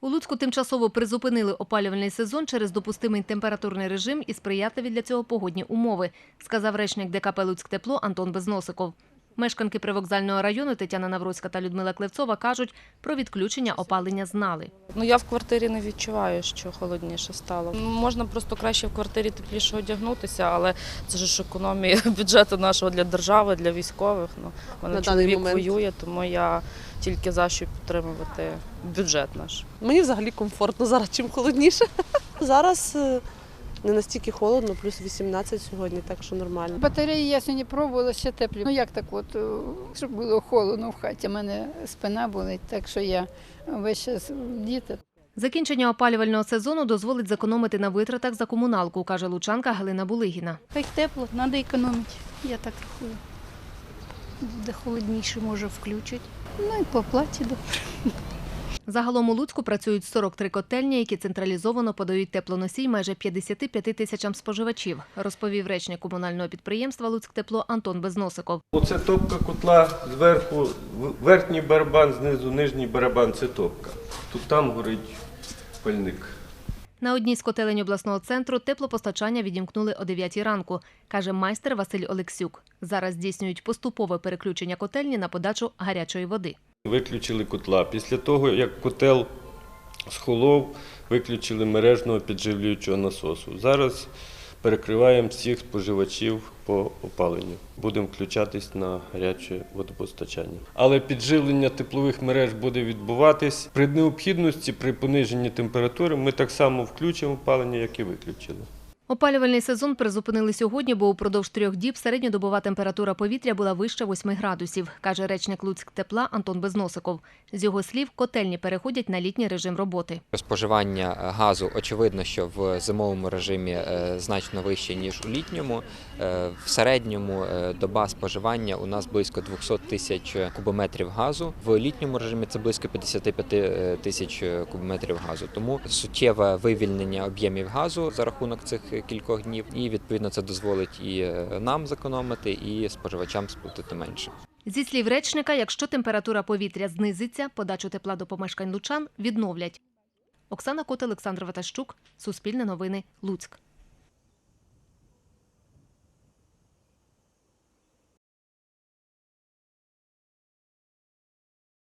У Луцьку тимчасово призупинили опалювальний сезон через допустимий температурний режим і сприятливі для цього погодні умови, сказав речник ДКП «Луцьктепло» Антон Безносиков. Мешканки привокзального району Тетяна Навроцька та Людмила Клевцова кажуть, про відключення опалення знали. Ну я в квартирі не відчуваю, що холодніше стало. Ну, Можна просто краще в квартирі тепліше одягнутися, але це ж економія бюджету нашого для держави, для військових. Ну в мене На чоловік момент. воює, тому я тільки за що підтримувати бюджет наш. Мені взагалі комфортно зараз, чим холодніше. Зараз е, не настільки холодно, плюс 18 сьогодні, так що нормально. Батареї я сьогодні пробувала ще теплі. Ну як так от, е, щоб було холодно в хаті. У мене спина болить, так що я весь час діти. Закінчення опалювального сезону дозволить зекономити на витратах за комуналку, каже лучанка Галина Булигіна. Так тепло, треба економити. Я так рахую. Де холодніше може включити. Ну і по оплаті добре. Загалом у Луцьку працюють 43 котельні, які централізовано подають теплоносій майже 55 тисячам споживачів, розповів речник комунального підприємства «Луцьктепло» Антон Безносиков. Оце топка котла зверху, верхній барабан, знизу нижній барабан це топка. Тут там горить пальник. На одній з котелень обласного центру теплопостачання відімкнули о 9 ранку, каже майстер Василь Олексюк. Зараз здійснюють поступове переключення котельні на подачу гарячої води. Виключили котла. Після того, як котел схолов, виключили мережного підживлюючого насосу. Зараз перекриваємо всіх споживачів по опаленню. Будемо включатись на гаряче водопостачання. Але підживлення теплових мереж буде відбуватись при необхідності, при пониженні температури. Ми так само включимо опалення, як і виключили. Опалювальний сезон призупинили сьогодні, бо упродовж трьох діб середньодобова температура повітря була вища 8 градусів, каже речник Луцьк тепла Антон Безносиков. З його слів, котельні переходять на літній режим роботи. Споживання газу очевидно, що в зимовому режимі е, значно вище ніж у літньому. Е, В середньому е, доба споживання у нас близько 200 тисяч кубометрів газу. В літньому режимі це близько 55 е, тисяч кубометрів газу. Тому суттєве вивільнення об'ємів газу за рахунок цих кількох днів, і відповідно це дозволить і е, нам зекономити, і споживачам сплатити менше. Зі слів речника, якщо температура повітря знизиться, подачу тепла до помешкань лучан відновлять. Оксана Кот, Олександр Ватащук, Суспільне новини, Луцьк.